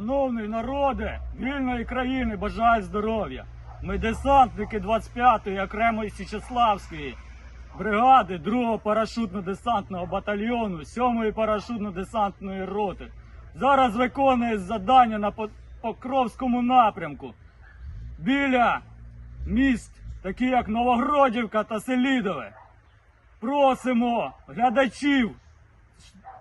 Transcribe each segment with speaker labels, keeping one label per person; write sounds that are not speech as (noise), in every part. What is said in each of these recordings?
Speaker 1: Шановний народе вільної країни, бажаю здоров'я. Ми десантники 25-ї окремої Січеславської бригади 2-го парашутно-десантного батальйону 7-ї парашутно-десантної роти. Зараз виконує завдання на Покровському напрямку біля міст, такі як Новогродівка та Селідове. Просимо глядачів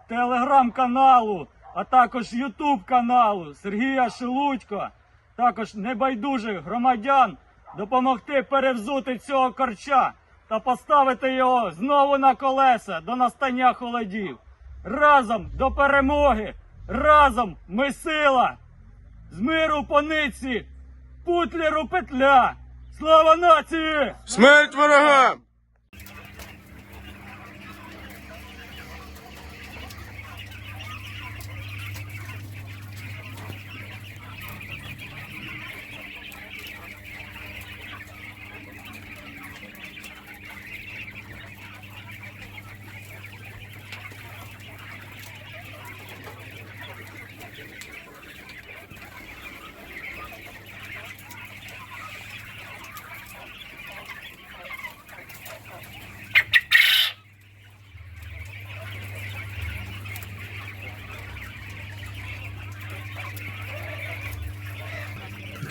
Speaker 1: телеграм-каналу, а також ютуб каналу Сергія Шелудько, також небайдужих громадян допомогти перевзути цього корча та поставити його знову на колеса до настання холодів. Разом до перемоги! Разом ми сила! З миру пониці! Путлеру петля! Слава нації!
Speaker 2: Смерть ворогам!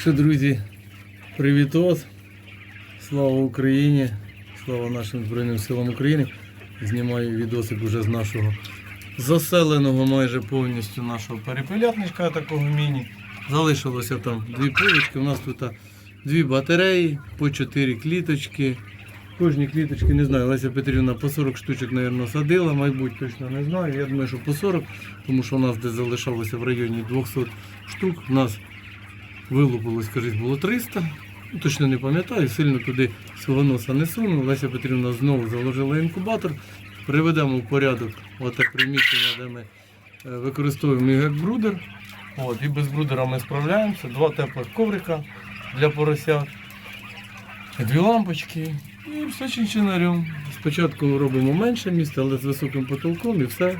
Speaker 3: Що, друзі, привітос. Слава Україні! Слава нашим Збройним силам України. Знімаю відосик уже з нашого заселеного майже повністю нашого перепелятничка такого міні. Залишилося там дві полочки. У нас тут дві батареї, по чотири кліточки. Кожні кліточки, не знаю, Леся Петрівна по 40 штучок, мабуть, садила, мабуть, точно не знаю. Я думаю, що по 40, тому що у нас десь залишалося в районі 200 штук. У нас вилупилось, кажуть, було 300. Ну, Точно не пам'ятаю, сильно туди свого носа не сунув. Леся Петрівна знову заложила інкубатор. Приведемо в порядок оте приміщення, де ми е, використовуємо як брудер. От, і без брудера ми справляємося. Два теплих коврика для поросят, дві лампочки і все чинчинарем. Спочатку робимо менше місця, але з високим потолком і все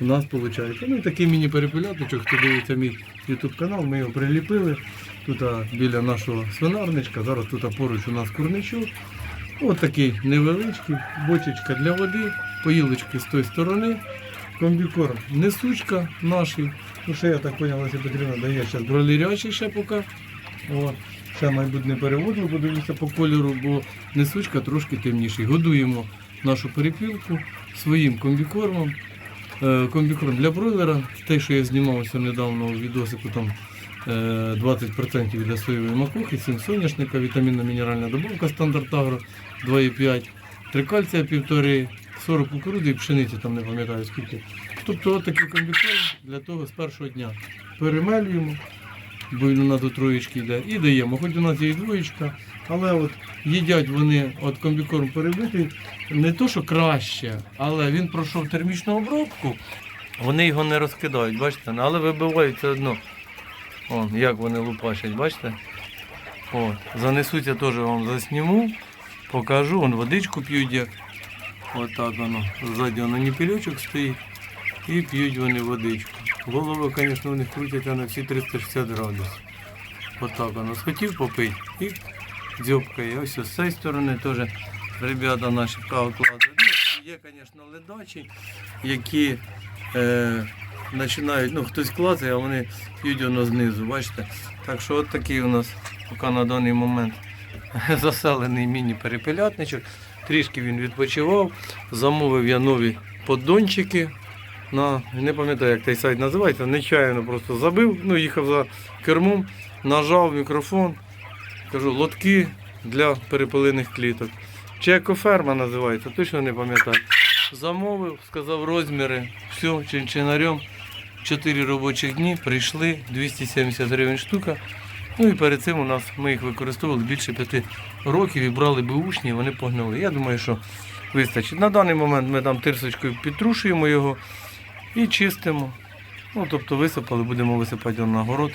Speaker 3: у нас виходить. Ну такий міні-перепеляточок, хто дивиться мій YouTube канал, ми його приліпили. Тут біля нашого свинарничка, зараз тут поруч у нас курничок. Ось такий невеличкий, бочечка для води, поїлочки з тої сторони. Комбікорм несучка наші. Ну, ще я так поняв, Леся Петрівна дає зараз бролірячий ще поки. От. Ще, мабуть, не переводив, подивлюся по кольору, бо несучка трошки темніший. Годуємо нашу перепілку своїм комбікормом. Е, Комбікорм для бройлера. Те, що я знімався недавно у відосику, там е, 20% від соєвої макухи, 7 соняшника, вітамінно мінеральна добавка стандарт агро 2,5, 3 кальція 1,5, 40 кукурудзи і пшениці, там не пам'ятаю скільки. Тобто от такий комбікорм для того з першого дня. Перемелюємо, бо він у нас до троєчки йде, і даємо. Хоч у нас є і двоєчка, але от їдять вони от комбікорм перебитий не то, що краще, але він пройшов термічну обробку. Вони його не розкидають, бачите, але вибивають все одно. О, як вони лупашать, бачите? От. Занесуться теж вам засніму, покажу, вон водичку п'ють як. От так воно. Ззаді воно ніпільочок стоїть і п'ють вони водичку. Голови, звісно, у них крутяться на всі 360 градусів. Отак воно схотів попити і дзьобкає. Ось з цієї сторони теж ребята наші кладуть. Ну, є, звісно, ледачі, які е, починають, ну хтось клацає, а вони п'ють воно знизу, бачите. Так що от такий у нас поки на даний момент (laughs) заселений міні-перепелятничок. Трішки він відпочивав. Замовив я нові поддончики. На, не пам'ятаю, як той сайт називається, нечаянно просто забив, ну, їхав за кермом, нажав мікрофон, кажу, лотки для перепелиних кліток. Чи екоферма називається, точно не пам'ятаю. Замовив, сказав розміри, все, чинчинарем. 4 робочих дні прийшли, 270 гривень штука. Ну і перед цим у нас ми їх використовували більше 5 років і брали бушні, і вони погнали. Я думаю, що вистачить. На даний момент ми там тирсочкою підтрушуємо його і чистимо. Ну, тобто висипали, будемо висипати на город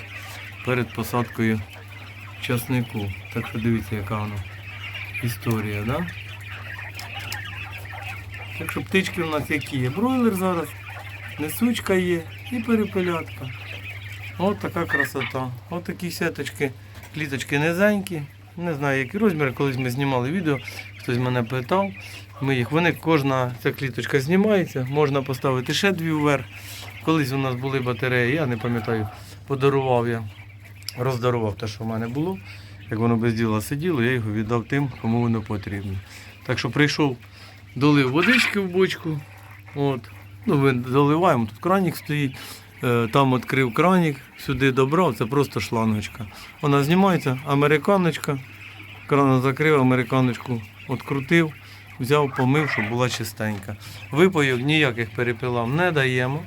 Speaker 3: перед посадкою часнику. Так що дивіться, яка вона історія, да? Так що птички у нас які є. Бройлер зараз, несучка є і перепелятка. От така красота. От такі сеточки, кліточки низенькі. Не знаю, які розміри. Колись ми знімали відео, хтось мене питав. Ми їх, вони, кожна ця кліточка знімається, можна поставити ще дві вверх. Колись у нас були батареї, я не пам'ятаю, подарував я, роздарував те, що в мене було. Як воно без діла сиділо, я його віддав тим, кому воно потрібно. Так що прийшов, долив водички в бочку. От. Ну, ми доливаємо, тут кранік стоїть. Е, Там відкрив кранік, сюди добрав, це просто шлангочка. Вона знімається, американочка. Кран закрив, американочку відкрутив, взяв, помив, щоб була чистенька. Випайок ніяких перепилам не даємо.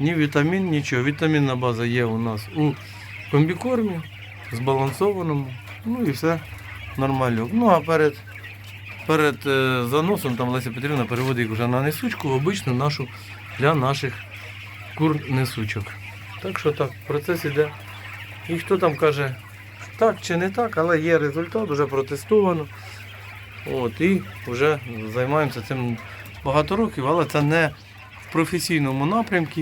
Speaker 3: Ні вітамін, нічого. Вітамінна база є у нас у комбікормі, збалансованому. Ну і все нормально. Ну а перед, перед е, заносом там Леся Петрівна переводить вже на несучку, обичну нашу для наших кур несучок. Так що так, процес іде. І хто там каже, так чи не так, але є результат, вже протестовано. От, і вже займаємося цим багато років, але це не в професійному напрямку.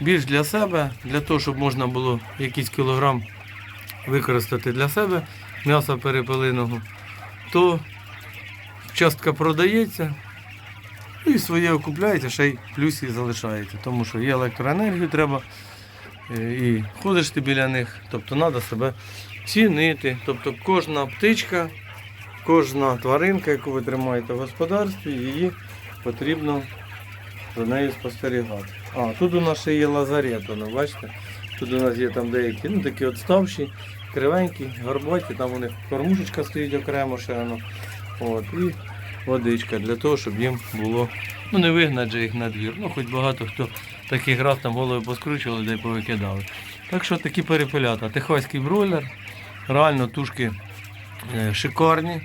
Speaker 3: Більш для себе, для того, щоб можна було якийсь кілограм використати для себе м'яса перепелиного, то частка продається, ну і своє окупляється, ще й в плюсі залишається. Тому що є електроенергію треба, е, і ходиш ти біля них, тобто треба себе цінити. Тобто кожна птичка, кожна тваринка, яку ви тримаєте в господарстві, її потрібно за нею спостерігати. А, тут у нас ще є лазарет, воно, бачите? Тут у нас є там деякі, ну такі отставші, кривенькі, горбаті, там у них кормушечка стоїть окремо ще воно. От, і водичка для того, щоб їм було. Ну не вигнати же їх на двір. Ну хоч багато хто таких раз там голови поскручували, де повикидали. Так що такі перепелята. Техаський бройлер, реально тушки шикарні.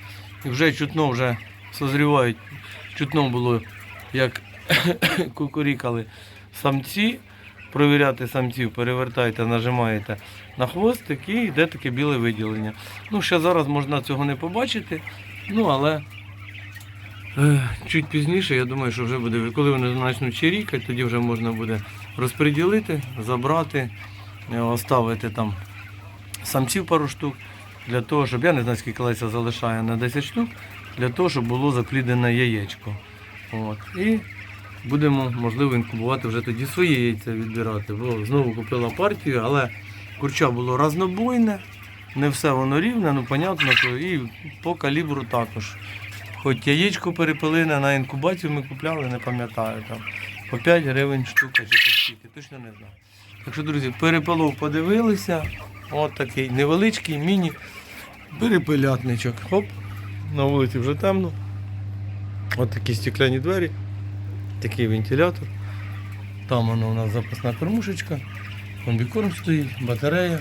Speaker 3: І вже чутно вже созрівають. Чутно було, як (coughs) кукурікали самці. Провіряти самців, перевертаєте, нажимаєте на хвостик і йде таке біле виділення. Ну, ще зараз можна цього не побачити, ну але е, чуть пізніше, я думаю, що вже буде, коли вони почнуть чирікати, тоді вже можна буде розподілити, забрати, е, оставити там самців пару штук, для того, щоб я не знаю, скільки Леся залишає на 10 штук, для того, щоб було заплідене яєчко. От. І будемо, можливо, інкубувати вже тоді свої яйця відбирати. Бо знову купила партію, але курча було разнобойне, не все воно рівне, ну понятно, що і по калібру також. Хоч яєчко перепилине на інкубацію ми купляли, не пам'ятаю там. По 5 гривень штука чи по скільки, точно не знаю. Так що, друзі, перепилов подивилися. От такий невеличкий міні перепилятничок. Хоп, на вулиці вже темно. От такі стекляні двері, такий вентилятор. Там воно у нас запасна кормушечка, комбікорм стоїть, батарея.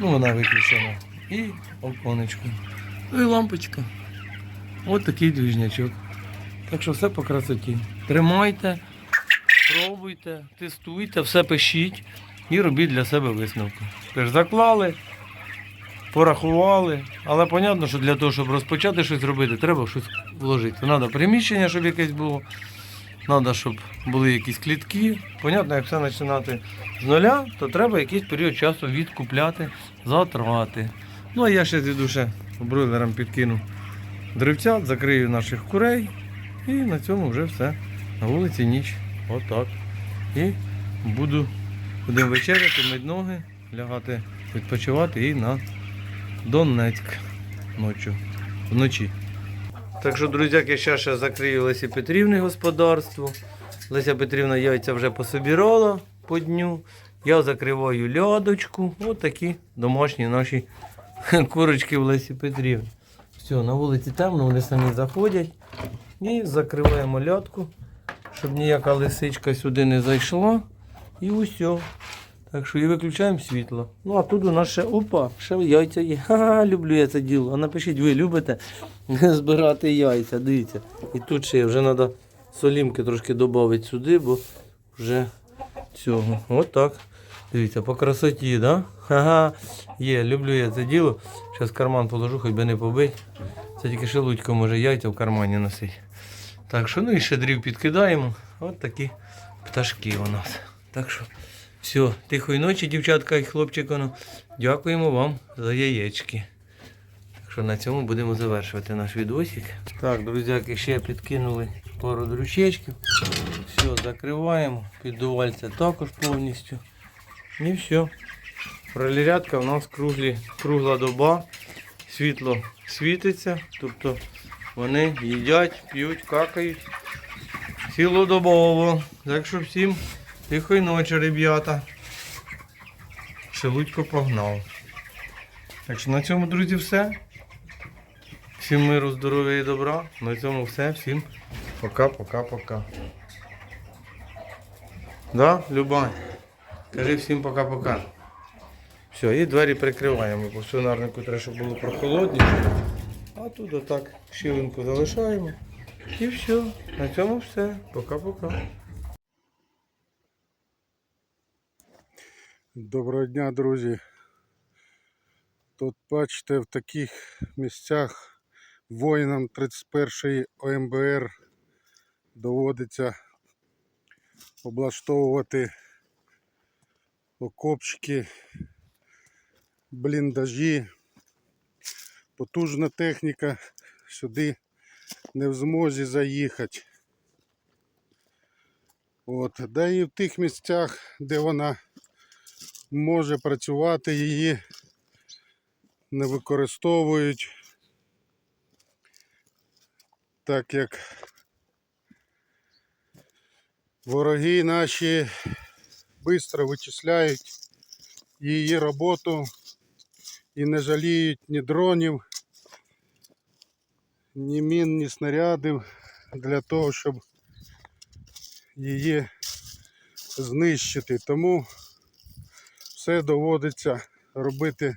Speaker 3: Ну, вона виключена. І оконечко. Ну і лампочка. От такий двіжнячок. Так що все по красоті. Тримайте, пробуйте, тестуйте, все пишіть і робіть для себе висновки. Тож заклали, порахували, але зрозуміло, що для того, щоб розпочати щось робити, треба щось вложити. Треба приміщення, щоб якесь було. Треба, щоб були якісь клітки. Понятно, як все починати з нуля, то треба якийсь період часу відкупляти, затрати. Ну а я ще звіду ще бройлерам підкину древцят, закрию наших курей. І на цьому вже все. На вулиці ніч. Отак. І буду будемо вечеряти, мити ноги, лягати, відпочивати і на Донецьк ночі. вночі. Так що, друзяки, ще ще закрию Лесі Петрівни господарство. Леся Петрівна яйця вже пособірала по дню. Я закриваю лядочку. Ось такі домашні наші (laughs) курочки в Лесі Петрівні. Все, на вулиці темно, вони самі заходять. І закриваємо лядку, щоб ніяка лисичка сюди не зайшла. І усе. Так що і виключаємо світло. Ну а тут у нас ще опа, ще яйця є. Ха-ха, люблю я це діло. А напишіть, ви любите (laughs) збирати яйця, дивіться. І тут ще вже треба солімки трошки додати сюди, бо вже цього. От так. Дивіться, по красоті, да? Ха-ха. Є, люблю я це діло. Зараз карман положу, хоч би не побить. Це тільки шелудько може яйця в кармані носить. Так що, ну і щедрів підкидаємо. От такі пташки у нас. Так що Все, тихої ночі, дівчатка і хлопчику. ну. Дякуємо вам за яєчки. Так що на цьому будемо завершувати наш відосик. Так, друзяки, ще підкинули пару дручечків. Все, закриваємо. Піддувальця також повністю. І все. Пролірядка у нас круглі, кругла доба. Світло світиться, тобто вони їдять, п'ють, какають. Цілодобово. Так що всім тихої ночі, ребята. Шелудько погнав. Так що на цьому, друзі, все. Всім миру, здоров'я і добра. На цьому все. Всім пока-пока-пока. Да, Любань? Кажи всім пока-пока. Все, і двері прикриваємо, бо в свинарнику треба, щоб було прохолодніше. А тут отак щілинку залишаємо. І все. На цьому все. Пока-пока.
Speaker 2: Доброго дня, друзі. Тут бачите, в таких місцях воїнам 31-ї ОМБР доводиться облаштовувати окопчики, бліндажі. Потужна техніка сюди не в змозі заїхати. От, да і в тих місцях, де вона може працювати, її не використовують, так як вороги наші швидко вичисляють її роботу і не жаліють ні дронів, ні мін, ні снарядів для того, щоб її знищити. Тому все доводиться робити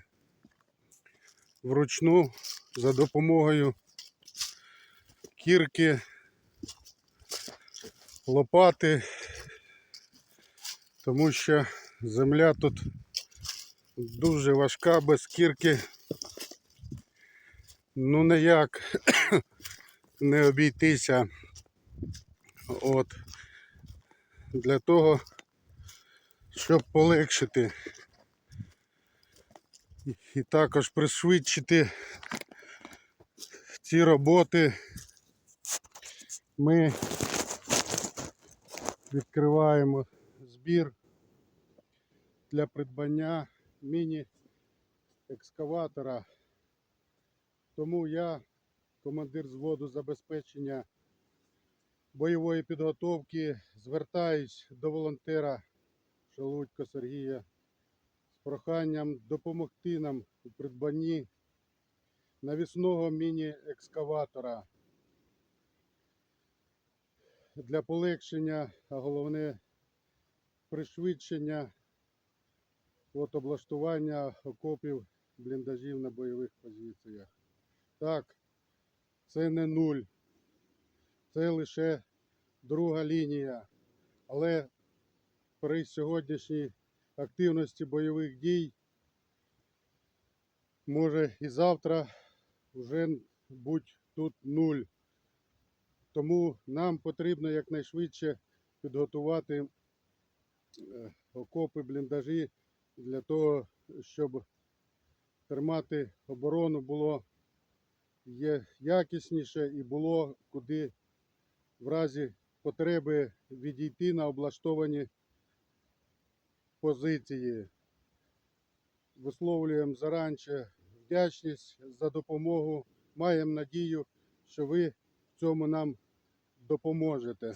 Speaker 2: вручну за допомогою кірки, лопати, тому що земля тут дуже важка без кірки. Ну ніяк (coughs) не обійтися. От для того, щоб полегшити і- також пришвидшити ці роботи, ми відкриваємо збір для придбання міні-екскаватора. Тому я, командир зводу забезпечення бойової підготовки, звертаюсь до волонтера Шелудько Сергія з проханням допомогти нам у придбанні навісного міні-екскаватора для полегшення, а головне пришвидшення от облаштування окопів бліндажів на бойових позиціях. Так, це не нуль, це лише друга лінія, але при сьогоднішній активності бойових дій може і завтра вже бути тут нуль. Тому нам потрібно якнайшвидше підготувати е, окопи, бліндажі для того, щоб тримати оборону було якісніше і було куди в разі потреби відійти на облаштовані позиції. Висловлюємо заранче вдячність за допомогу. Маємо надію, що ви в цьому нам допоможете.